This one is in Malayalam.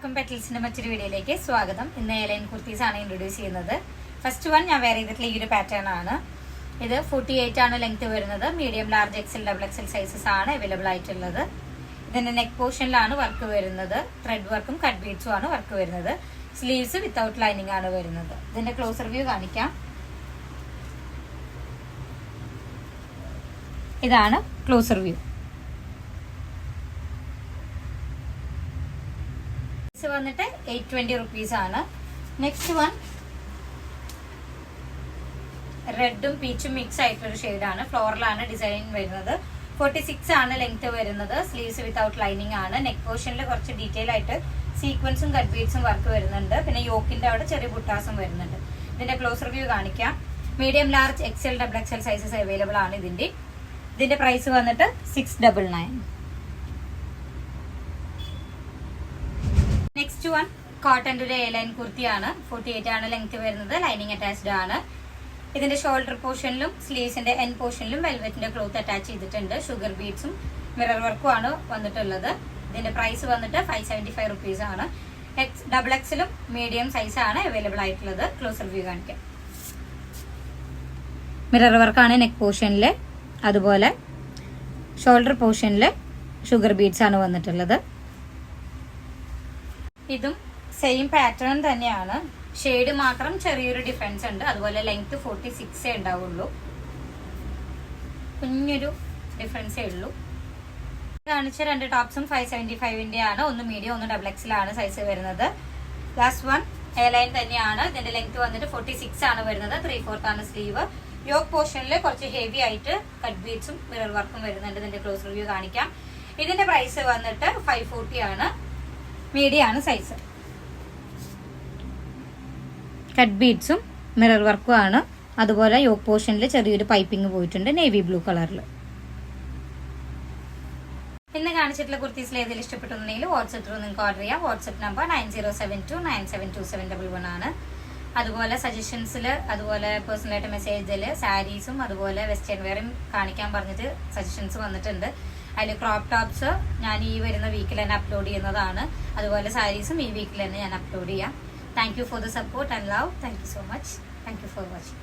വെൽക്കം പെറ്റൽസിന്റെ മറ്റൊരു വീഡിയോയിലേക്ക് സ്വാഗതം. ഇന്ന് എലൈൻ കുർത്തീസ് ആണ് ഇൻട്രൊഡ്യൂസ് ചെയ്യുന്നത്. ഫസ്റ്റ് വൺ ഞാൻ വേറെ ചെയ്തിട്ടുള്ള ഈ ഒരു പാറ്റേൺ ആണ്. ഇത് ഫോർട്ടി എയ്റ്റ് ആണ് ലെങ്ത് വരുന്നത്. Medium large XL double XL sizes ആണ് അവൈലബിൾ ആയിട്ടുള്ളത്. ഇതിന്റെ നെക്ക് പോർഷനിലാണ് വർക്ക് വരുന്നത്. ത്രെഡ് വർക്കും കട്ട് ബീഡ്സും ആണ് വർക്ക് വരുന്നത്. സ്ലീവ്സ് വിത്തൗട്ട് ലൈനിങ് ആണ് വരുന്നത്. ഇതിന്റെ ക്ലോസർ വ്യൂ കാണിക്കാം. ഇതാണ് ക്ലോസർ വ്യൂ പ്രൈസ് വന്നിട്ട് എയ്റ്റ് ട്വന്റി റുപ്പീസ് ആണ്. നെക്സ്റ്റ് വൺ റെഡും പീച്ചും മിക്സ് ആയിട്ടുള്ള ഷെയ്ഡാണ് ഫ്ലോറിലാണ് ഡിസൈൻ വരുന്നത്. ഫോർട്ടി സിക്സ് ആണ് ലെങ്ത് വരുന്നത്. സ്ലീവ്സ് വിത്തൗട്ട് ലൈനിങ് ആണ്. നെക്ക് പോർഷനിൽ കുറച്ച് ഡീറ്റെയിൽ ആയിട്ട് സീക്വൻസും കട്ട് ബീഡ്സും വർക്ക് വരുന്നുണ്ട്. പിന്നെ യോക്കിന്റെ അവിടെ ചെറിയ ബുട്ടാസും വരുന്നുണ്ട്. ഇതിന്റെ ക്ലോസ് റിവ്യൂ കാണിക്കാം. Medium large XL double XL sizes available ആണ് ഇതിന്റെ. ഇതിന്റെ പ്രൈസ് വന്നിട്ട് six double nine next one കോട്ടന്റെ ഒരു എ ലൈൻ കുർത്തിയാണ്. ഫോർട്ടി എയ്റ്റ് ആണ് ലെങ്ത് വരുന്നത്. ലൈനിങ് അറ്റാച്ച്ഡ് ആണ്. ഇതിന്റെ ഷോൾഡർ പോർഷനിലും സ്ലീവ്സിന്റെ എൻ പോർഷനിലും വെൽവെറ്റിന്റെ ക്ലോത്ത് അറ്റാച്ച് ചെയ്തിട്ടുണ്ട്. ഷുഗർ ബീഡ്സും മിറർ വർക്കും ആണ് വന്നിട്ടുള്ളത്. ഇതിന്റെ പ്രൈസ് വന്നിട്ട് ഫൈവ് സെവന്റി ഫൈവ് റുപ്പീസ് ആണ് എക്സ് ഡബിൾ എക്സിലും മീഡിയം സൈസ് ആണ് അവൈലബിൾ ആയിട്ടുള്ളത്. ക്ലോസർ വ്യൂ കാണിക്കാം. മിറർ വർക്കാണ് നെക്ക് പോർഷനിൽ അതുപോലെ ഷോൾഡർ പോർഷനിൽ ഷുഗർ ബീഡ്സ് ആണ് വന്നിട്ടുള്ളത്. ഇതും സെയിം പാറ്റേൺ തന്നെയാണ്. ഷെയ്ഡ് മാത്രം ചെറിയൊരു ഡിഫറൻസ് ഉണ്ട്. അതുപോലെ ലെങ്ത് ഫോർട്ടി സിക്സേ ഉണ്ടാവുള്ളൂ. കുഞ്ഞൊരു ഡിഫറൻസേ ഉള്ളൂ. കാണിച്ച രണ്ട് ടോപ്സും ഫൈവ് സെവന്റി ഫൈവിന്റെ ആണ്. ഒന്ന് മീഡിയം ഒന്ന് ഡബിൾ എക്സിലാണ് സൈസ് വരുന്നത്. ലാസ്റ്റ് വൺ എ ലൈൻ തന്നെയാണ്. ഇതിന്റെ ലെങ്ത് വന്നിട്ട് ഫോർട്ടി സിക്സ് ആണ് വരുന്നത്. ത്രീ ഫോർത്ത് ആണ് സ്ലീവ് യോക്ക് പോർഷനിൽ കുറച്ച് ഹെവി ആയിട്ട് കട്ട് ബീറ്റ്സും മിറർ വർക്കും വരുന്നുണ്ട്. ഇതിന്റെ ക്ലോസ് റിവ്യൂ കാണിക്കാം. ഇതിന്റെ പ്രൈസ് വന്നിട്ട് ഫൈവ് ഫോർട്ടി ആണ്. മീഡിയം ആണ് സൈസ് കട്ട് ബീഡ്സും മിറർ വർക്കും ആണ്. അതുപോലെ യോക്ക് പോർഷനിൽ ചെറിയൊരു പൈപ്പിംഗ് പോയിട്ടുണ്ട് നേവി ബ്ലൂ കളറിൽ ഇന്ന് കാണിച്ചിട്ടുള്ള കുർത്തീസിൽ ഏതെങ്കിലും ഇഷ്ടപ്പെട്ടുണ്ടെങ്കിൽ വാട്സപ്പ് ത്രൂ നിങ്ങൾക്ക് ഓർഡർ ചെയ്യാം. WhatsApp number nine zero seven two nine seven two seven double one ആണ്. അതുപോലെ സജഷൻസിൽ അതുപോലെ പേഴ്സണലായിട്ട് മെസ്സേജിൽ സാരീസും അതുപോലെ വെസ്റ്റേൺ വെയറും കാണിക്കാൻ പറഞ്ഞിട്ട് സജഷൻസ് വന്നിട്ടുണ്ട്. അതിൽ ക്രോപ്പ് ടോപ്സ് ഞാൻ ഈ വരുന്ന വീക്കിൽ തന്നെ അപ്ലോഡ് ചെയ്യുന്നതാണ്. അതുപോലെ സാരീസും ഈ വീക്കിൽ തന്നെ ഞാൻ അപ്ലോഡ് ചെയ്യാം. Thank for the support and love thank so much thank for watching